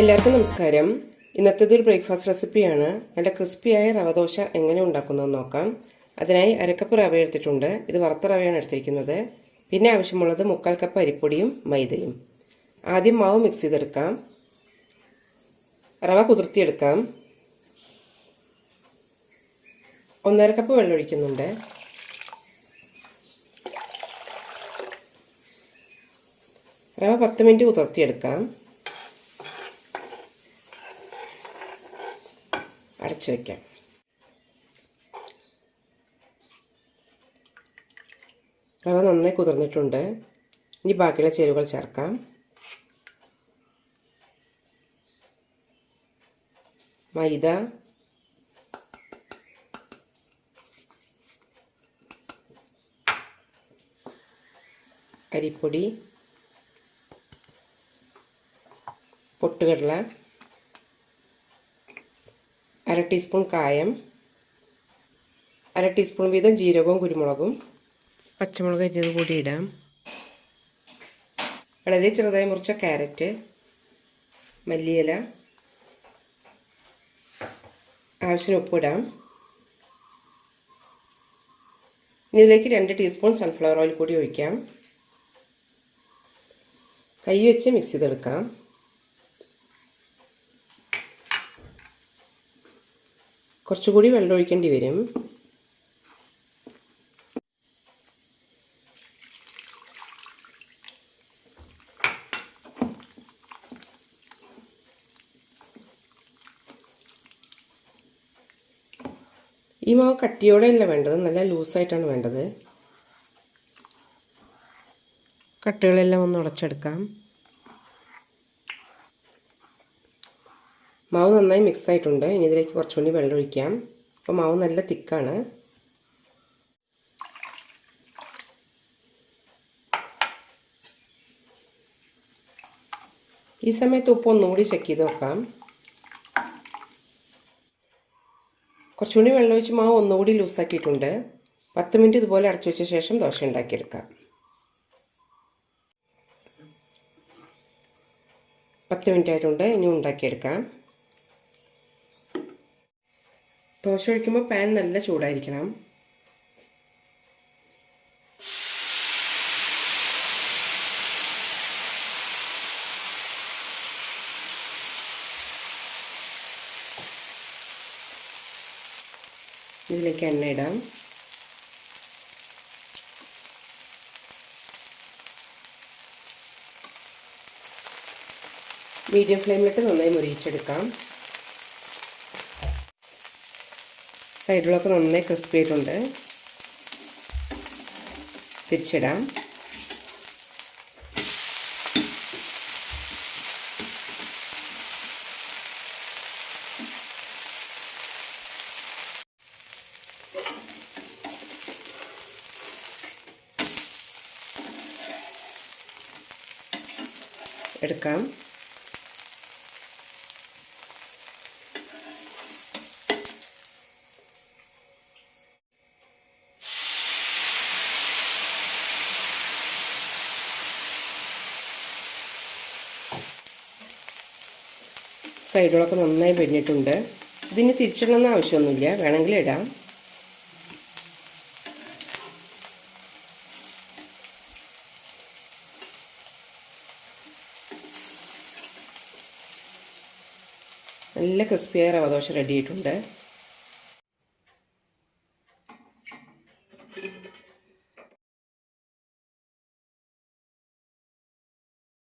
എല്ലാവർക്കും നമസ്കാരം. ഇന്നത്തേത് ഒരു ബ്രേക്ക്ഫാസ്റ്റ് റെസിപ്പിയാണ്. നല്ല ക്രിസ്പിയായ റവ ദോശ എങ്ങനെ ഉണ്ടാക്കുന്നതെന്ന് നോക്കാം. അതിനായി അരക്കപ്പ് റവ എടുത്തിട്ടുണ്ട്. ഇത് വറുത്ത റവയാണ് എടുത്തിരിക്കുന്നത്. പിന്നെ ആവശ്യമുള്ളത് മുക്കാൽ കപ്പ് അരിപ്പൊടിയും മൈദയും. ആദ്യം മാവ് മിക്സ് ചെയ്തെടുക്കാം. റവ കുതിർത്തിയെടുക്കാം. ഒന്നര കപ്പ് വെള്ളം ഒഴിക്കുന്നുണ്ട്. റവ പത്ത് മിനിറ്റ് കുതിർത്തിയെടുക്കാം. അടച്ചു വയ്ക്കാം റവ നന്നായി കുതിർന്നിട്ടുണ്ട്. ഇനി ബാക്കിയുള്ള ചേരുവകൾ ചേർക്കാം. മൈദ. അരിപ്പൊടി. പൊട്ടുകടല. അര ടീസ്പൂൺ കായം അര ടീസ്പൂൺ വീതം ജീരകവും കുരുമുളകും പച്ചമുളക് അരിഞ്ഞത് കൂടി ഇടാം. വളരെ ചെറുതായി മുറിച്ച ക്യാരറ്റ് മല്ലിയില ആവശ്യത്തിന് ഉപ്പിടാം ഇതിലേക്ക് രണ്ട് ടീസ്പൂൺ സൺഫ്ലവർ ഓയിൽ കൂടി ഒഴിക്കാം. കൈ വെച്ച് മിക്സ് ചെയ്തെടുക്കാം. കുറച്ചുകൂടി വെള്ളം ഒഴിക്കേണ്ടി വരും. ഈ മാവ് കട്ടിയോടെയല്ല വേണ്ടത് നല്ല ലൂസായിട്ടാണ് വേണ്ടത്. കട്ടുകളെല്ലാം ഒന്ന് ഉടച്ചെടുക്കാം. മാവ് നന്നായി മിക്സ് ആയിട്ടുണ്ട്. ഇനി ഇതിലേക്ക് കുറച്ചുകൂടി വെള്ളം ഒഴിക്കാം. അപ്പോൾ മാവ് നല്ല തിക്കാണ്. ഈ സമയത്ത് ഉപ്പ് ഒന്നുകൂടി ചെക്ക് ചെയ്ത് നോക്കാം. കുറച്ചുകൂടി വെള്ളം ഒഴിച്ച് മാവ് ഒന്നുകൂടി ലൂസാക്കിയിട്ടുണ്ട് പത്ത് മിനിറ്റ് ഇതുപോലെ അടച്ചു വെച്ച ശേഷം ദോശ ഉണ്ടാക്കിയെടുക്കാം. പത്ത് മിനിറ്റ് ആയിട്ടുണ്ട്. ഇനി ഉണ്ടാക്കിയെടുക്കാം. ദോശ ഒഴിക്കുമ്പോൾ പാൻ നല്ല ചൂടായിരിക്കണം. ഇതിലേക്ക് എണ്ണ ഇടാം. മീഡിയം ഫ്ലെയിമിലിട്ട് നന്നായി മുരിയിച്ചെടുക്കാം. സൈഡിലൊക്കെ നന്നായി ക്രിസ്പി ആയിട്ടുണ്ട് തിരിച്ചിടാം എടുക്കാം സൈഡുകളൊക്കെ നന്നായി പെരിഞ്ഞിട്ടുണ്ട്. ഇതിന് തിരിച്ചിടണമെന്ന് ആവശ്യമൊന്നുമില്ല. വേണമെങ്കിൽ ഇടാം. നല്ല ക്രിസ്പിയായ റവ ദോശ റെഡി ആയിട്ടുണ്ട്.